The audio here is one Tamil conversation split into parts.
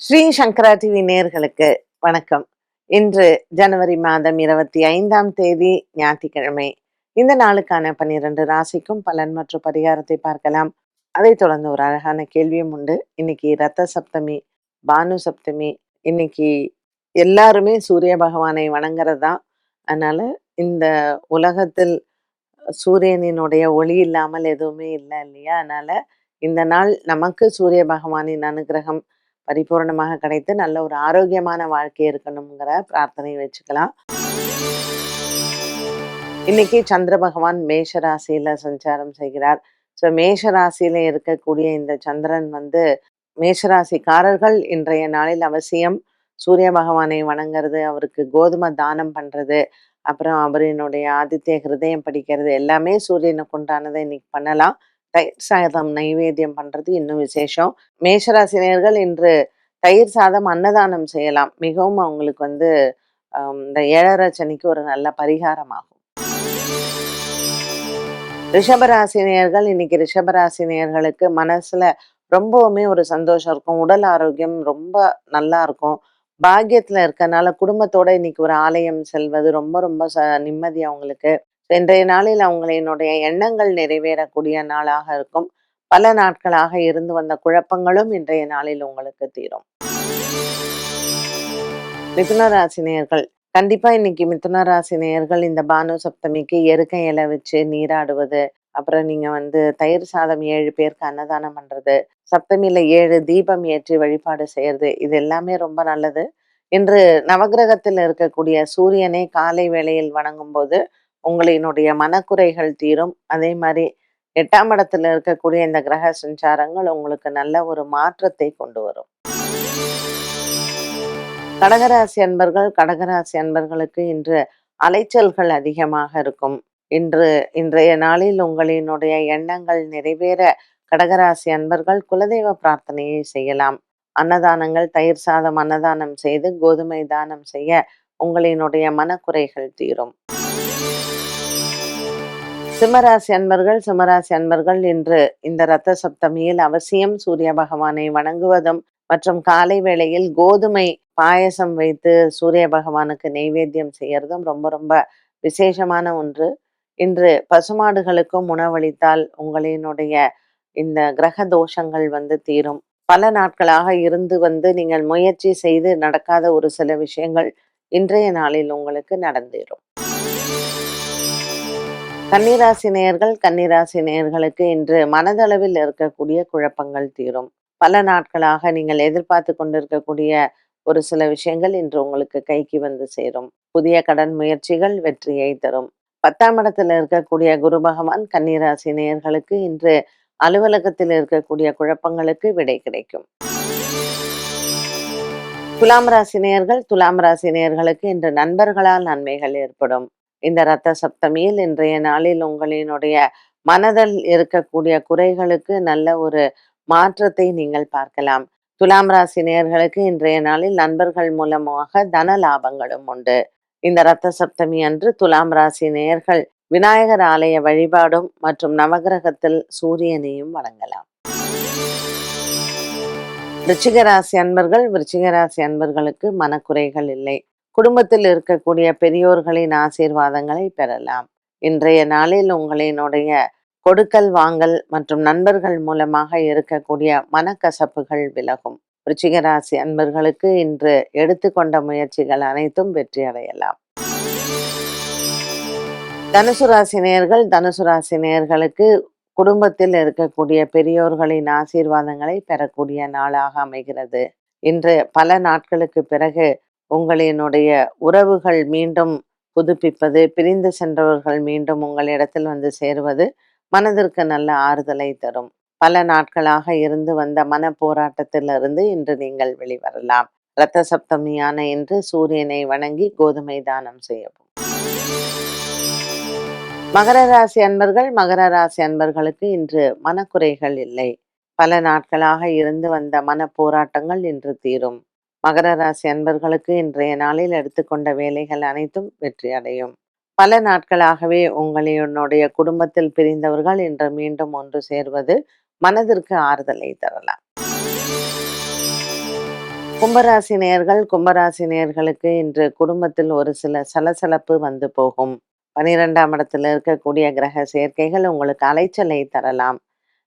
ஸ்ரீ சங்கரா டிவி நேர்களுக்கு வணக்கம். இன்று ஜனவரி மாதம் இருபத்தி ஐந்தாம் தேதி ஞாயிற்றுக்கிழமை. இந்த நாளுக்கான பன்னிரண்டு ராசிக்கும் பலன் மற்றும் பரிகாரத்தை பார்க்கலாம். அதைத் தொடர்ந்து ஒரு அழகான கேள்வியும் உண்டு. இன்னைக்கு ரத்த சப்தமி பானு சப்தமி இன்னைக்கு எல்லாருமே சூரிய பகவானை வணங்குறது? தான் அதனால இந்த உலகத்தில் சூரியனினுடைய ஒளி இல்லாமல் எதுவுமே இல்லை இல்லையா? அதனால இந்த நாள் நமக்கு சூரிய பகவானின் அனுகிரகம் பரிபூர்ணமாக கிடைத்து நல்ல ஒரு ஆரோக்கியமான வாழ்க்கை இருக்கணுங்கிற பிரார்த்தனை வச்சுக்கலாம். இன்னைக்கு சந்திர பகவான் மேஷ ராசியில சஞ்சாரம் செய்கிறார். ஸோ மேஷ ராசியில இருக்கக்கூடிய இந்த சந்திரன் வந்து மேஷராசிக்காரர்கள் இன்றைய நாளில் அவசியம். சூரிய பகவானை வணங்குறது அவருக்கு கோதுமை தானம் பண்றது அப்புறம் அவரினுடைய ஆதித்ய ஹிருதயம் படிக்கிறது எல்லாமே சூரியனுக்கு உண்டானதை இன்னைக்கு பண்ணலாம். தயிர் சாதம் நைவேத்தியம் பண்றது இன்னும் விசேஷம். மேஷராசினியர்கள் இன்று தயிர் சாதம் அன்னதானம் செய்யலாம். மிகவும் அவங்களுக்கு வந்து இந்த ஏழரை சனிக்கு ஒரு நல்ல பரிகாரமாகும். ரிஷபராசினியர்கள் இன்னைக்கு ரிஷபராசினியர்களுக்கு மனசுல ரொம்பவுமே ஒரு சந்தோஷம் இருக்கும். உடல் ஆரோக்கியம் ரொம்ப நல்லா இருக்கும். பாக்கியத்துல இருக்கறனால குடும்பத்தோட இன்னைக்கு ஒரு ஆலயம் செல்வது ரொம்ப ரொம்ப ச நிம்மதி அவங்களுக்கு. இன்றைய நாளில் அவங்களினுடைய எண்ணங்கள் நிறைவேறக்கூடிய நாளாக இருக்கும். பல நாட்களாக இருந்து வந்த குழப்பங்களும் இன்றைய நாளில் உங்களுக்கு தீரும். மிதுன ராசினியர்கள் கண்டிப்பா இன்னைக்கு மிதுன ராசினியர்கள் இந்த பானு சப்தமிக்கு எருக்கை இலை வச்சு நீராடுவது அப்புறம் நீங்க வந்து தயிர் சாதம் ஏழு பேருக்கு அன்னதானம் பண்றது சப்தமியில ஏழு தீபம் ஏற்றி வழிபாடு செய்யறது இது எல்லாமே ரொம்ப நல்லது. இன்று நவக்கிரகத்தில் இருக்கக்கூடிய சூரியனை காலை வேளையில் வணங்கும் போது உங்களினுடைய மனக்குறைகள் தீரும். அதே மாதிரி எட்டாம் இடத்துல இருக்கக்கூடிய இந்த கிரக சஞ்சாரங்கள் உங்களுக்கு நல்ல ஒரு மாற்றத்தை கொண்டு வரும். கடகராசி அன்பர்கள் கடகராசி அன்பர்களுக்கு இன்று அலைச்சல்கள் அதிகமாக இருக்கும். இன்று இன்றைய நாளில் உங்களினுடைய எண்ணங்கள் நிறைவேற கடகராசி அன்பர்கள் குலதெய்வ பிரார்த்தனையை செய்யலாம். அன்னதானங்கள் தயிர் சாதம் அன்னதானம் செய்து கோதுமை தானம் செய்ய உங்களினுடைய மனக்குறைகள் தீரும். சிம்மராசி அன்பர்கள் சிம்மராசி அன்பர்கள் இன்று இந்த ரத்த சப்தமியில் அவசியம் சூரிய பகவானை வணங்குவதும் மற்றும் காலை வேளையில் கோதுமை பாயசம் வைத்து சூரிய பகவானுக்கு நெய்வேத்தியம் செய்யறதும் ரொம்ப ரொம்ப விசேஷமான ஒன்று. இன்று பசுமாடுகளுக்கும் உணவளித்தால் உங்களினுடைய இந்த கிரக தோஷங்கள் வந்து தீரும். பல நாட்களாக இருந்து வந்து நீங்கள் முயற்சி செய்து நடக்காத ஒரு சில விஷயங்கள் இன்றைய நாளில் உங்களுக்கு நடந்தேறும். கன்னிராசி நேயர்கள் கன்னிராசி நேயர்களுக்கு இன்று மனதளவில் இருக்கக்கூடிய குழப்பங்கள் தீரும். பல நாட்களாக நீங்கள் எதிர்பார்த்து கொண்டிருக்கக்கூடிய ஒரு சில விஷயங்கள் இன்று உங்களுக்கு கைக்கு வந்து சேரும். புதிய கடன் முயற்சிகள் வெற்றியை தரும். பத்தாம் இடத்துல இருக்கக்கூடிய குரு பகவான் கன்னிராசி நேயர்களுக்கு இன்று அலுவலகத்தில் இருக்கக்கூடிய குழப்பங்களுக்கு விடை கிடைக்கும். துலாம் ராசி நேயர்கள் துலாம் ராசி நேயர்களுக்கு இன்று நண்பர்களால் நன்மைகள் ஏற்படும். இந்த ரத்த சப்தமியில் இன்றைய நாளில் உங்களினுடைய மனதில் இருக்கக்கூடிய குறைகளுக்கு நல்ல ஒரு மாற்றத்தை நீங்கள் பார்க்கலாம். துலாம் ராசி நேயர்களுக்கு இன்றைய நாளில் நண்பர்கள் மூலமாக தன லாபங்களும் உண்டு. இந்த ரத்த சப்தமி அன்று துலாம் ராசி நேயர்கள் விநாயகர் ஆலய வழிபாடும் மற்றும் நவகிரகத்தில் சூரியனையும் வழங்கலாம் விருச்சிகராசி அன்பர்கள் விருச்சிகராசி அன்பர்களுக்கு மனக்குறைகள் இல்லை. குடும்பத்தில் இருக்கக்கூடிய பெரியோர்களின் ஆசீர்வாதங்களை பெறலாம். இன்றைய நாளில் உங்களினுடைய கொடுக்கல் வாங்கல் மற்றும் நண்பர்கள் மூலமாக இருக்கக்கூடிய மனக்கசப்புகள் விலகும். விருச்சிக ராசி அன்பர்களுக்கு இன்று எடுத்துக்கொண்ட முயற்சிகள் அனைத்தும் வெற்றி அடையலாம். தனுசு ராசி நேர்கள் தனுசு ராசி நேர்களுக்கு குடும்பத்தில் இருக்கக்கூடிய பெரியோர்களின் ஆசீர்வாதங்களை பெறக்கூடிய நாளாக அமைகிறது. இன்று பல நாட்களுக்கு பிறகு உங்களினுடைய உறவுகள் மீண்டும் புதுப்பிப்பது பிரிந்து சென்றவர்கள் மீண்டும் உங்களிடத்தில் வந்து சேருவது மனதிற்கு நல்ல ஆறுதலை தரும். பல நாட்களாக இருந்து வந்த மன போராட்டத்திலிருந்து இன்று நீங்கள் வெளிவரலாம். இரத்த சப்தமியான இன்று சூரியனை வணங்கி கோதுமை தானம் செய்யவும். மகர ராசி அன்பர்கள் மகர ராசி அன்பர்களுக்கு இன்று மனக்குறைகள் இல்லை. பல நாட்களாக இருந்து வந்த மன போராட்டங்கள் இன்று தீரும். மகர ராசி அன்பர்களுக்கு இன்றைய நாளில் எடுத்துக்கொண்ட வேலைகள் அனைத்தும் வெற்றி அடையும். பல நாட்களாகவே உங்களினுடைய குடும்பத்தில் பிரிந்தவர்கள் இன்று மீண்டும் ஒன்று சேர்வது மனதிற்கு ஆறுதலை தரலாம். கும்பராசி நேர்கள் கும்பராசி நேர்களுக்கு இன்று குடும்பத்தில் ஒரு சில சலசலப்பு வந்து போகும். பனிரெண்டாம் இடத்தில் இருக்கக்கூடிய கிரக சேர்க்கைகள் உங்களுக்கு அலைச்சலை தரலாம்.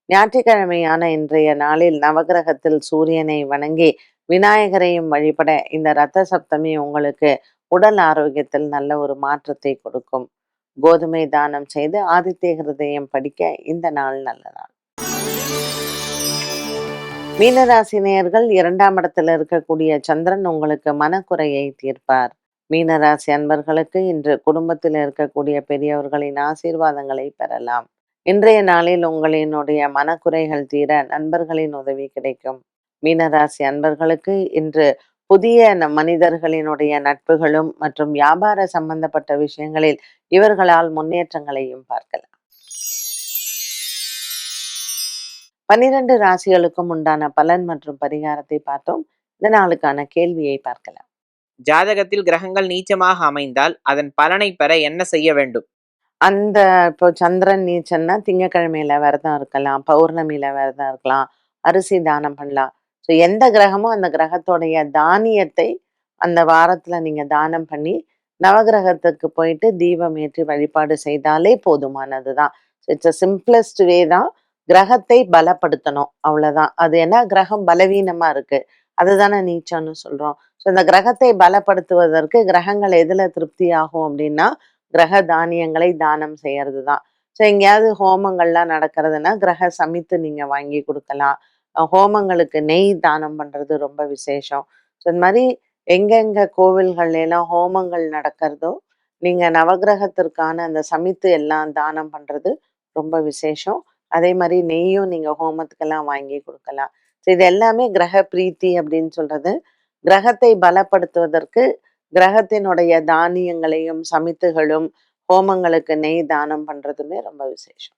ஞாயிற்றுக்கிழமையான இன்றைய நாளில் நவகிரகத்தில் சூரியனை வணங்கி விநாயகரையும் வழிபட இந்த ரத்த சப்தமி உங்களுக்கு உடல் ஆரோக்கியத்தில் நல்ல ஒரு மாற்றத்தை கொடுக்கும். கோதுமை தானம் செய்து ஆதித்ய ஹிருதயம் படிக்க இந்த நாள் நல்ல நாள். மீனராசி நேயர்கள் இரண்டாம் இடத்துல இருக்கக்கூடிய சந்திரன் உங்களுக்கு மனக்குறையை தீர்ப்பார். மீனராசி அன்பர்களுக்கு இன்று குடும்பத்தில் இருக்கக்கூடிய பெரியவர்களின் ஆசீர்வாதங்களை பெறலாம். இன்றைய நாளில் உங்களினுடைய மனக்குறைகள் தீர நண்பர்களின் உதவி கிடைக்கும். மீனராசி அன்பர்களுக்கு இன்று புதிய மனிதர்களினுடைய நட்புகளும் மற்றும் வியாபார சம்பந்தப்பட்ட விஷயங்களில் இவர்களால் முன்னேற்றங்களையும் பார்க்கலாம். பன்னிரண்டு ராசிகளுக்கும் உண்டான பலன் மற்றும் பரிகாரத்தை பார்த்தோம். இந்த நாளுக்கான கேள்வியை பார்க்கலாம். ஜாதகத்தில் கிரகங்கள் நீச்சமாக அமைந்தால் அதன் பலனை பெற என்ன செய்ய வேண்டும்? அந்த இப்போ சந்திரன் நீச்சன்னா திங்கக்கிழமையில விரதம் இருக்கலாம் பௌர்ணமியில விரதம் இருக்கலாம் அரிசி தானம் பண்ணலாம். ஸோ எந்த கிரகமோ அந்த கிரகத்தோடைய தானியத்தை அந்த வாரத்துல நீங்க தானம் பண்ணி நவகிரகத்துக்கு போயிட்டு தீபம் ஏற்றி வழிபாடு செய்தாலே போதுமானதுதான் இட்ஸ் அ சிம்பிளஸ்ட் வே தான் கிரகத்தை பலப்படுத்தணும். அவ்வளோதான் அது என்ன? கிரகம் பலவீனமா இருக்கு. அதுதானே நீச்சம்னு சொல்றோம். ஸோ இந்த கிரகத்தை பலப்படுத்துவதற்கு கிரகங்கள் எதுல திருப்தி ஆகும் அப்படின்னா கிரக தானியங்களை தானம் செய்யறது தான். ஸோ எங்கேயாவது ஹோமங்கள்லாம் நடக்கிறதுனா கிரக சமைத்து நீங்க வாங்கி கொடுக்கலாம். ஹோமங்களுக்கு நெய் தானம் பண்றது ரொம்ப விசேஷம். ஸோ இந்த மாதிரி எங்கெங்க கோவில்கள்ல எல்லாம் ஹோமங்கள் நடக்கிறதோ நீங்க நவகிரகத்திற்கான அந்த சமித்து எல்லாம் தானம் பண்றது ரொம்ப விசேஷம். அதே மாதிரி நெய்யும் நீங்க ஹோமத்துக்கெல்லாம் வாங்கி கொடுக்கலாம். ஸோ இது எல்லாமே கிரக பிரீத்தி அப்படின்னு சொல்றது. கிரகத்தை பலப்படுத்துவதற்கு கிரகத்தினுடைய தானியங்களையும் சமித்துகளும் ஹோமங்களுக்கு நெய் தானம் பண்றதுமே ரொம்ப விசேஷம்.